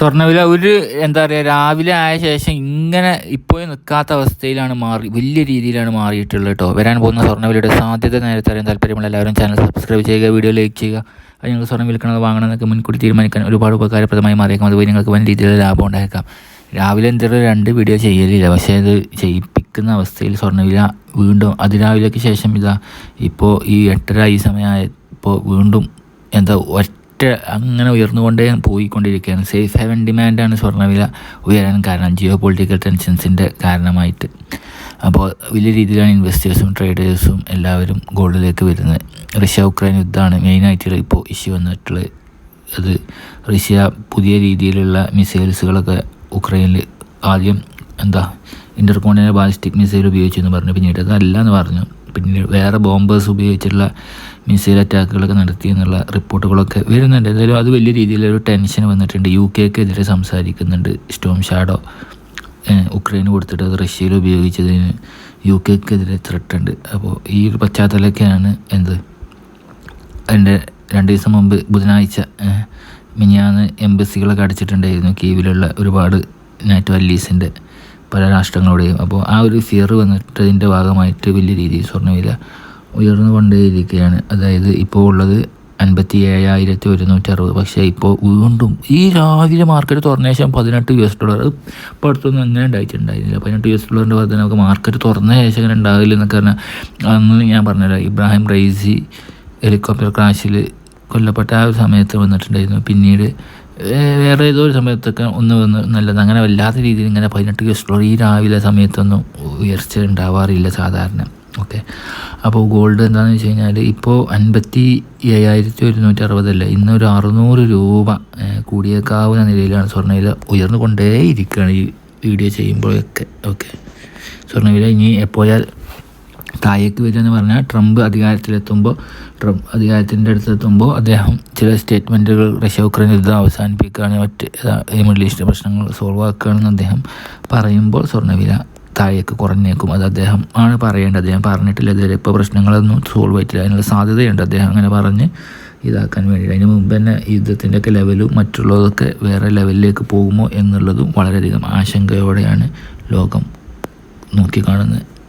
സ്വർണവില ഒരു എന്താ പറയുക രാവിലെ ആയ ശേഷം ഇങ്ങനെ ഇപ്പോഴും നിൽക്കാത്ത അവസ്ഥയിലാണ് മാറി വലിയ രീതിയിലാണ് മാറിയിട്ടുള്ളത് കേട്ടോ. വരാൻ പോകുന്ന സ്വർണവിലയുടെ സാധ്യത നേരത്തെ അറിയാൻ താല്പര്യമുള്ള എല്ലാവരും ചാനൽ സബ്സ്ക്രൈബ് ചെയ്യുക വീഡിയോ ലൈക്ക് ചെയ്യുക. അത് നിങ്ങൾ സ്വർണം വിൽക്കണമെന്ന് വാങ്ങണമെന്നൊക്കെ മുൻകൂട്ടി തീരുമാനിക്കാൻ ഒരുപാട് ഉപകാരപ്രദമായി മാറിയേക്കാം. അതുപോലെ നിങ്ങൾക്ക് വലിയ രീതിയിലുള്ള ലാഭം ഉണ്ടായേക്കാം. രാവിലെ എന്തെങ്കിലും രണ്ട് വീഡിയോ ചെയ്യലില്ല. പക്ഷേ അത് ചെയ്യിപ്പിക്കുന്ന അവസ്ഥയിൽ സ്വർണവില വീണ്ടും അതിരാവിലേക്ക് ശേഷം ഇതാ ഇപ്പോൾ ഈ എട്ടര ഈ സമയമായ ഇപ്പോൾ വീണ്ടും എന്താ ഒറ്റ അങ്ങനെ ഉയർന്നുകൊണ്ടേ പോയിക്കൊണ്ടിരിക്കുകയാണ്. സേഫ് ഹെവൻ ഡിമാൻഡാണ് സ്വർണവില ഉയരാൻ കാരണം ജിയോ പൊളിറ്റിക്കൽ ടെൻഷൻസിന്റെ കാരണമായിട്ട്. അപ്പോൾ വലിയ രീതിയിലാണ് ഇൻവെസ്റ്റേഴ്സും ട്രേഡേഴ്സും എല്ലാവരും ഗോൾഡിലേക്ക് വരുന്നത്. റഷ്യ ഉക്രൈൻ യുദ്ധമാണ് മെയിനായിട്ടുള്ള ഇപ്പോൾ ഇഷ്യൂ വന്നിട്ടുള്ളത്. അത് റഷ്യ പുതിയ രീതിയിലുള്ള മിസൈൽസുകളൊക്കെ ഉക്രൈനിൽ ആദ്യം എന്താ ഇന്റർകോണ്ടിനൽ ബാലിസ്റ്റിക് മിസൈൽ ഉപയോഗിച്ചു എന്ന് പറഞ്ഞു. പിന്നീട് അതല്ല എന്ന് പറഞ്ഞു. പിന്നീട് വേറെ ബോംബേഴ്സ് ഉപയോഗിച്ചുള്ള മിസൈൽ അറ്റാക്കുകളൊക്കെ നടത്തി എന്നുള്ള റിപ്പോർട്ടുകളൊക്കെ വരുന്നുണ്ട്. എന്തായാലും അത് വലിയ രീതിയിലൊരു ടെൻഷൻ വന്നിട്ടുണ്ട്. യു കെക്കെതിരെ സംസാരിക്കുന്നുണ്ട് സ്റ്റോം ഷാഡോ ഉക്രൈന് കൊടുത്തിട്ട് അത് റഷ്യയിൽ ഉപയോഗിച്ചതിന് യു കെക്കെതിരെ ത്രെട്ടുണ്ട് അപ്പോൾ ഈ ഒരു പശ്ചാത്തലമൊക്കെയാണ് എന്ത്? അതിന്റെ രണ്ട് ദിവസം മുമ്പ് ബുധനാഴ്ച മിനിയാന്ന് എംബസികളൊക്കെ അടച്ചിട്ടുണ്ടായിരുന്നു കീവിലുള്ള ഒരുപാട് നാറ്റോ അല്ലീസിന്റെ പല രാഷ്ട്രങ്ങളുടെയും. അപ്പോൾ ആ ഒരു ഫിയർ വന്നിട്ടതിന്റെ ഭാഗമായിട്ട് വലിയ രീതിയിൽ സ്വർണവില ഉയർന്നു കൊണ്ടേയിരിക്കുകയാണ്. അതായത് ഇപ്പോൾ ഉള്ളത് അൻപത്തി ഏഴായിരത്തി ഒരുന്നൂറ്റി അറുപത് പക്ഷേ ഇപ്പോൾ വീണ്ടും ഈ രാവിലെ മാർക്കറ്റ് തുറന്ന ശേഷം പതിനെട്ട് യു എസ് ഡോളർ ഇപ്പോൾ അടുത്തൊന്നും അങ്ങനെ ഉണ്ടായിട്ടുണ്ടായിരുന്നില്ല. പതിനെട്ട് യു എസ് ഡോളറിന്റെ ഭാഗത്ത് നമുക്ക് മാർക്കറ്റ് തുറന്ന ശേഷം അങ്ങനെ ഉണ്ടാവില്ല എന്നൊക്കെ പറഞ്ഞാൽ അന്ന് ഞാൻ പറഞ്ഞുതരാം ഇബ്രാഹിം റൈസി ഹെലികോപ്റ്റർ ക്രാഷിൽ കൊല്ലപ്പെട്ട ആ ഒരു സമയത്ത് വന്നിട്ടുണ്ടായിരുന്നു. പിന്നീട് വേറെ ഏതോ ഒരു സമയത്തൊക്കെ ഒന്ന് വന്ന് നല്ലത്. അങ്ങനെ വല്ലാത്ത രീതിയിൽ ഇങ്ങനെ പതിനെട്ട് ഗസ്റ്റ് ഈ രാവിലെ സമയത്തൊന്നും ഉയർച്ച ഉണ്ടാവാറില്ല സാധാരണ. ഓക്കെ. അപ്പോൾ ഗോൾഡ് എന്താണെന്ന് വെച്ച് കഴിഞ്ഞാൽ ഇപ്പോൾ അൻപത്തി ഏഴായിരത്തി ഒരുന്നൂറ്റി അറുപതല്ല ഇന്നൊരു അറുന്നൂറ് രൂപ കൂടിയേക്കാവുന്ന നിലയിലാണ് സ്വർണവില ഉയർന്നു കൊണ്ടേയിരിക്കുകയാണ് ഈ വീഡിയോ ചെയ്യുമ്പോഴൊക്കെ. ഓക്കെ. സ്വർണവില ഇനി എപ്പോഴാൽ താഴേക്ക് വരിക എന്ന് പറഞ്ഞാൽ ട്രംപ് അധികാരത്തിലെത്തുമ്പോൾ ട്രംപ് അധികാരത്തിന്റെ അടുത്തെത്തുമ്പോൾ അദ്ദേഹം ചില സ്റ്റേറ്റ്മെന്റുകൾ റഷ്യ ഉക്രൈൻ യുദ്ധം അവസാനിപ്പിക്കുകയാണ് മറ്റ് മിഡിൽ ഈസ്റ്റ് പ്രശ്നങ്ങൾ സോൾവ് ആക്കുകയാണെന്ന് അദ്ദേഹം പറയുമ്പോൾ സ്വർണവില താഴേക്ക് കുറഞ്ഞേക്കും. അത് അദ്ദേഹം ആണ് പറയേണ്ടത്. അദ്ദേഹം പറഞ്ഞിട്ടില്ല ഇതുവരെ ഇപ്പോൾ പ്രശ്നങ്ങളൊന്നും സോൾവ് ആയിട്ടില്ല. അതിനുള്ള സാധ്യതയുണ്ട്. അദ്ദേഹം അങ്ങനെ പറഞ്ഞ് ഇതാക്കാൻ വേണ്ടി അതിന് മുമ്പ് തന്നെ യുദ്ധത്തിന്റെയൊക്കെ ലെവലും മറ്റുള്ളതൊക്കെ വേറെ ലെവലിലേക്ക് പോകുമോ എന്നുള്ളതും വളരെയധികം ആശങ്കയോടെയാണ് ലോകം നോക്കിക്കാണുന്നത്.